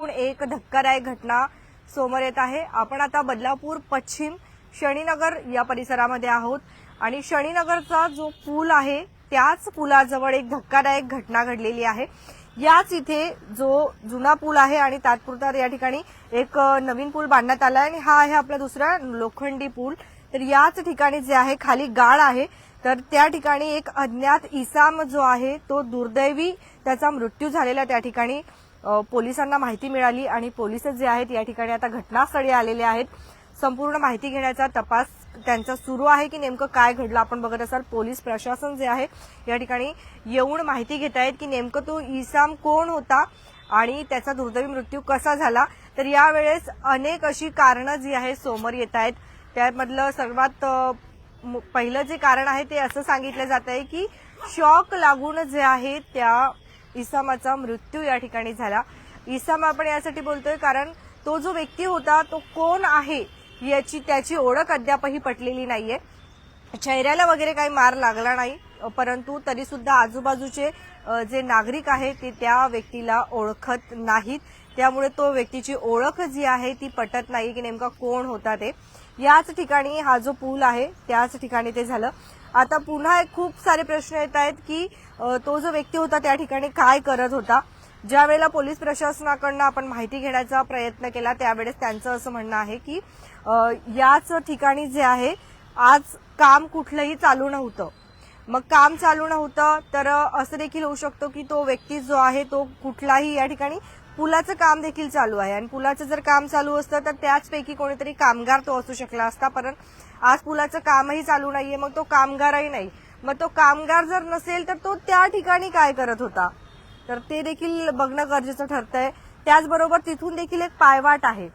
एक धक्कादायक घटना समोर येत आहे. आपण आता बदलापूर पश्चिम शनीनगर या परिसरामध्ये आहोत. आणि शनीनगरचा जो पूल आहे त्याच पुलाजवळ एक धक्कादायक घटना घडलेली आहे. याच इथे जो जुना पूल आहे आणि तात्पुरता या ठिकाणी एक नवीन पूल बांधण्यात आला आहे आणि हा आहे आपला दुसरा लोखंडी पूल. तर याच ठिकाणी जे आहे खाली गाळ आहे. तर त्या ठिकाणी एक अज्ञात इसाम जो आहे तो दुर्दैवी त्याचा मृत्यू झालेला त्या ठिकाणी पोलिसांना माहिती मिळाली आणि पोलीस जे आहेत या ठिकाणी आता घटनास्थळी आलेले आहेत. संपूर्ण माहिती घेण्याचा तपास त्यांचा सुरू आहे की नेमकं काय घडलं आपण बघत असाल. पोलीस प्रशासन जे आहे या ठिकाणी येऊन माहिती घेत आहेत की नेमकं तो इसाम कोण होता आणि त्याचा दुर्दैवी मृत्यू कसा झाला. तर यावेळेस अनेक अशी कारणं जी आहे समोर येत आहेत. त्यामधलं सर्वात पहिलं जे कारण आहे ते असं सांगितलं जात आहे की शॉक लागून जे आहे त्या इसामाचा मृत्यू या ठिकाणी झाला. इसाम आपण यासाठी बोलतोय कारण तो जो व्यक्ती होता तो कोण आहे याची त्याची ओळख अद्यापही पटलेली नाहीये. चेहऱ्याला वगैरे काही मार लागला नाही परंतु तरी सुद्धा आजूबाजूचे जे नागरिक आहेत ते त्या व्यक्तीला ओळखत नाहीत. त्यामुळे तो व्यक्तीची ओळख जी आहे ती पटत नाही की नेमका कोण होता ते. याच ठिकाणी हा जो पूल आहे त्याच ठिकाणी ते झालं. आता पुन्हा एक खूप सारे प्रश्न येत आहेत की तो जो व्यक्ती होता त्या ठिकाणी काय करत होता? ज्या वेळेला पोलीस प्रशासनाकडनं आपण माहिती घेण्याचा प्रयत्न केला त्यावेळेस त्यांचं असं म्हणणं आहे की याच ठिकाणी जे आहे आज काम कुठलंही चालू नव्हतं. मग काम चालू नव्हतं तर असं देखील होऊ शकतो की तो व्यक्ती जो आहे तो कुठलाही या ठिकाणी पुलाचं काम देखील चालू आहे. आणि पुलाचं जर काम चालू असतं तर त्याचपैकी कोणीतरी कामगार तो असू शकला असता. पण आज पुलाचं कामही चालू नाहीये मग तो कामगारही नाही. मग तो कामगार जर नसेल तर तो त्या ठिकाणी काय करत होता? तर ते देखील बघणं गरजेचं ठरतंय. त्याचबरोबर तिथून देखील एक पायवाट आहे.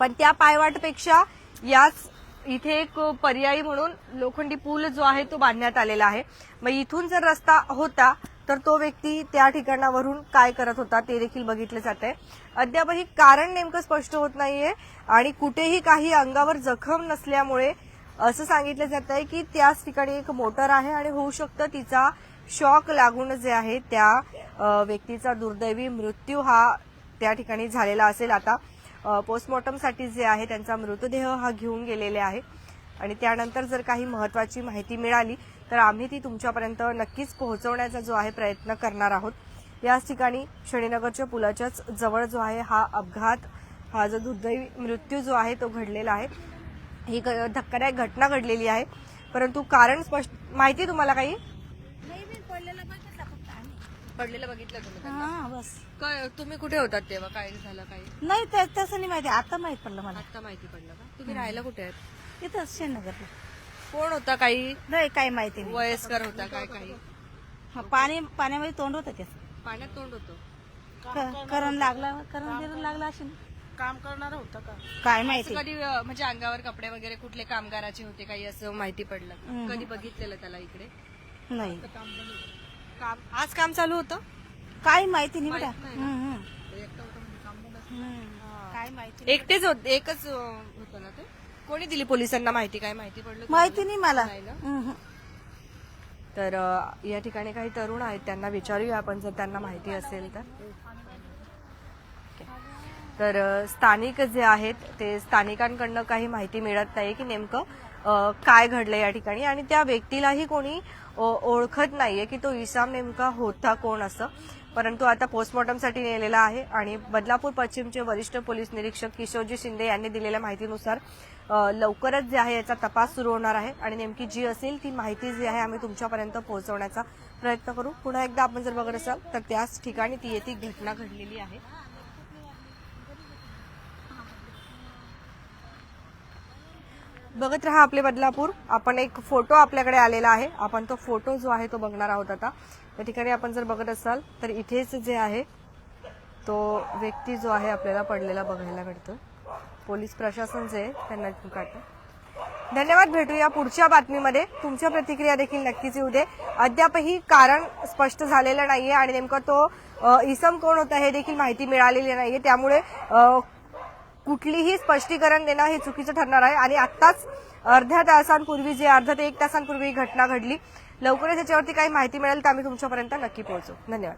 पण त्या पायवाटपेक्षा याच इथे एक पर्यायी म्हणून लोखंडी पूल जो आहे तो बांधण्यात आलेला आहे. मग इथून जर रस्ता होता तर तो व्यक्ती त्या ठिकाणावरून काय करत होता ते देखील बघितलं जात आहे अद्यापही कारण नेमकं स्पष्ट होत नाहीये आणि कुठेही काही अंगावर जखम नसल्यामुळे असं सांगितलं जात आहे की त्याच ठिकाणी एक मोटर आहे आणि होऊ शकतं तिचा शॉक लागून जे आहे त्या व्यक्तीचा दुर्दैवी मृत्यू हा त्या ठिकाणी झालेला असेल. आता पोस्टमॉर्टमसाठी जे आहे त्यांचा मृतदेह हा घेऊन गेलेले आहे. आणि त्यानंतर जर काही महत्वाची माहिती मिळाली तर आम्ही ती तुमच्यापर्यंत नक्कीच पोहोचवण्याचा जो आहे प्रयत्न करणार आहोत. याच ठिकाणी शनीनगरच्या पुलाच्याच जवळ जो आहे हा अपघात हा जो दुर्दैवी मृत्यू जो आहे तो घडलेला आहे. ही ग- धक्कादायक घटना घडलेली आहे. परंतु कारण स्पष्ट माहिती तुम्हाला काही? नाही मी पडलेला बघितला फक्त आम्ही. पडलेलं बघितलं तुम्ही हा बस. काय तुम्ही कुठे होतात तेव्हा? काय झालं काय? नाही त्या- तसं नाही माहिती. आता माहीत पडलं मला. आता माहिती पडलं का? तुम्ही राहायला कुठे आहेत? इथं शेणनगरला कोण होता काही? नाही काही माहिती नाही. वयस्कर होता काय काही? हा, पाणी पाण्यामध्ये तोंड होतं त्याचं पाण्यात तोंड होतं. क- करण लागला करण बिरण लागला असेल. काम करणार होतं का? काय माहिती. कधी अं, म्हणजे अंगावर कपडे वगैरे कुठले कामगाराचे होते काही असं माहिती पडलं का? हम्म. कधी बघितलेलं त्याला इकडे? नाही. काम आज काम चालू होतं? काही माहिती नाही बेटा माहीत नाही ना. हम्म, हम्म. हम्म. काय माहिती एकटेच होत एकच अं, होतं ना ते? कोणी दिली पोलिसांना माहिती? काय माहिती पडलं? माहिती नाही मला. तर अ, या ठिकाणी काही तरुण आहेत त्यांना विचारूया आपण जर त्यांना माहिती असेल तर. तर अ, स्थानिक जे आहेत ते स्थानिकांकडनं काही माहिती मिळत नाही की नेमकं अ, काय घडलं या ठिकाणी. आणि त्या व्यक्तीलाही कोणी ओळखत नाहीये की तो इसाम नेमका होता कोण असं. परंतु आता पोस्टमॉर्टमसाठी नेलेला आहे आणि बदलापूर पश्चिमचे वरिष्ठ पोलीस निरीक्षक किशोरजी शिंदे यांनी दिलेल्या माहितीनुसार लवकरच जे आहे याचा तपास सुरू होणार आहे आणि नेमकी जी असेल ती माहिती जी आहे आम्ही तुमच्यापर्यंत पोहोचवण्याचा प्रयत्न करू. पुन्हा एकदा आपण जर बघत असाल तर त्याच ठिकाणी ती येथे घटना घडलेली आहे. बघत राहा आपले बदलापूर. आपण एक फोटो आपल्याकडे आलेला आहे. आपण तो फोटो जो आहे तो बघणार आहोत आता. त्या ठिकाणी आपण जर बघत असाल तर इथेच जे आहे तो व्यक्ती जो आहे आपल्याला पडलेला बघायला मिळतो पोलीस प्रशासन जे आहे त्यांना काढतं. धन्यवाद. भेटूया पुढच्या बातमीमध्ये. तुमच्या प्रतिक्रिया देखील नक्कीच येऊ दे. अद्यापही कारण स्पष्ट झालेलं नाहीये आणि नेमकं तो इसम कोण होता हे देखील माहिती मिळालेली नाहीये. त्यामुळे कुठलीही स्पष्टीकरण देणं हे चुकीचं ठरणार आहे. आणि आत्ताच अर्ध्या तासांपूर्वी जे अर्धा ते एक तासांपूर्वी ही घटना घडली. लवकरच याच्यावरती काही माहिती मिळेल तर आम्ही तुमच्यापर्यंत नक्की पोहोचू. धन्यवाद.